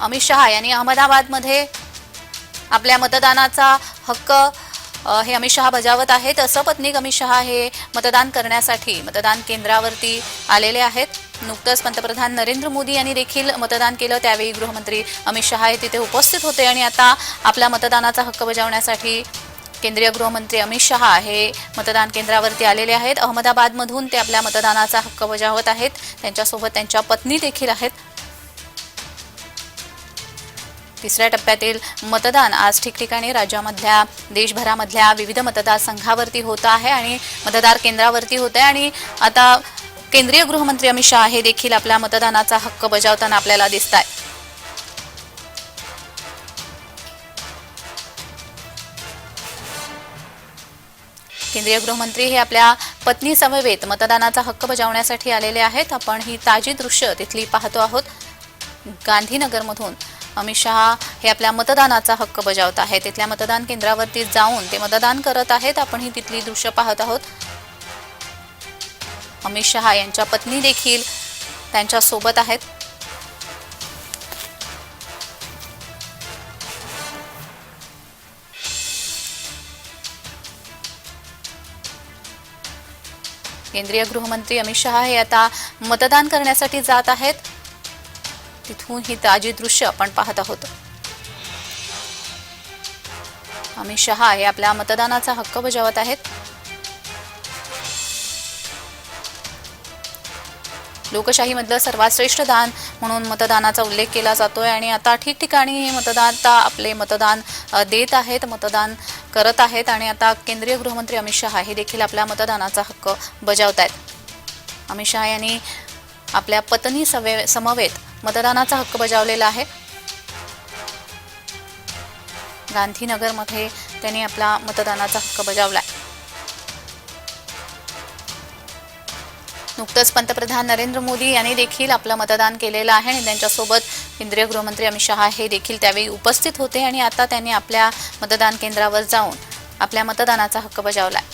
अमित शहा यांनी अहमदाबादमध्ये आपल्या मतदानाचा हक्क हे अमित शहा बजावत आहेत. सपत्नीक अमित शहा हे मतदान करण्यासाठी मतदान केंद्रावरती आलेले आहेत. नुकतंच पंतप्रधान नरेंद्र मोदी यांनी देखील मतदान केलं. त्यावेळी गृहमंत्री अमित शहा हे तिथे उपस्थित होते आणि आता आपल्या मतदानाचा हक्क बजावण्यासाठी केंद्रीय गृहमंत्री अमित शहा हे मतदान केंद्रावरती आलेले आहेत. अहमदाबादमधून ते आपल्या मतदानाचा हक्क बजावत आहेत. त्यांच्यासोबत त्यांच्या पत्नी देखील आहेत. तिसऱ्या टप्प्यातील मतदान आज ठिकठिकाणी राज्यामधल्या देशभरामधल्या विविध मतदारसंघावरती होत आहे आणि मतदार केंद्रावरती होत आहे. आणि आता केंद्रीय गृहमंत्री अमित शहा हे देखील आपल्या मतदानाचा हक्क बजावताना आपल्याला दिसत आहे केंद्रीय गृहमंत्री हे आपल्या पत्नी समवेत मतदानाचा हक्क बजावण्यासाठी आलेले आहेत. आपण ही ताजी दृश्य तिथली पाहतो आहोत. गांधीनगरमधून अमित शहा हे आपल्या मतदानाचा हक्क बजावत आहेत. तिथल्या मतदान केंद्रावरती जाऊन ते मतदान करत आहेत. आपण ही तिथली दृश्य पाहत आहोत. अमित शहा यांच्या पत्नी देखील त्यांच्यासोबत आहेत. केंद्रीय गृहमंत्री अमित शहा हे आता मतदान करण्यासाठी जात आहेत. तिथून ही ताजी दृश्य आपण पाहत आहोत. अमित शहा हे आपल्या मतदानाचा हक्क बजावत आहेत. लोकशाहीमधलं सर्वात श्रेष्ठ दान म्हणून मतदानाचा उल्लेख केला जातोय आणि आता ठिकठिकाणी हे मतदाता आपले मतदान देत आहेत मतदान करत आहेत आणि आता केंद्रीय गृहमंत्री अमित शहा हे देखील आपल्या मतदानाचा हक्क बजावत आहेत अमित शहा यांनी आपल्या पत्नी सवे समवेत मतदानाचा हक्क बजावलेला आहे. गांधीनगरमध्ये त्यांनी आपला मतदानाचा हक्क बजावलाय. नुकतंच पंतप्रधान नरेंद्र मोदी यांनी देखील आपलं मतदान केलेलं आहे आणि त्यांच्यासोबत केंद्रीय गृहमंत्री अमित शहा हे देखील त्यावेळी उपस्थित होते आणि आता त्यांनी आपल्या मतदान केंद्रावर जाऊन आपल्या मतदानाचा हक्क बजावला आहे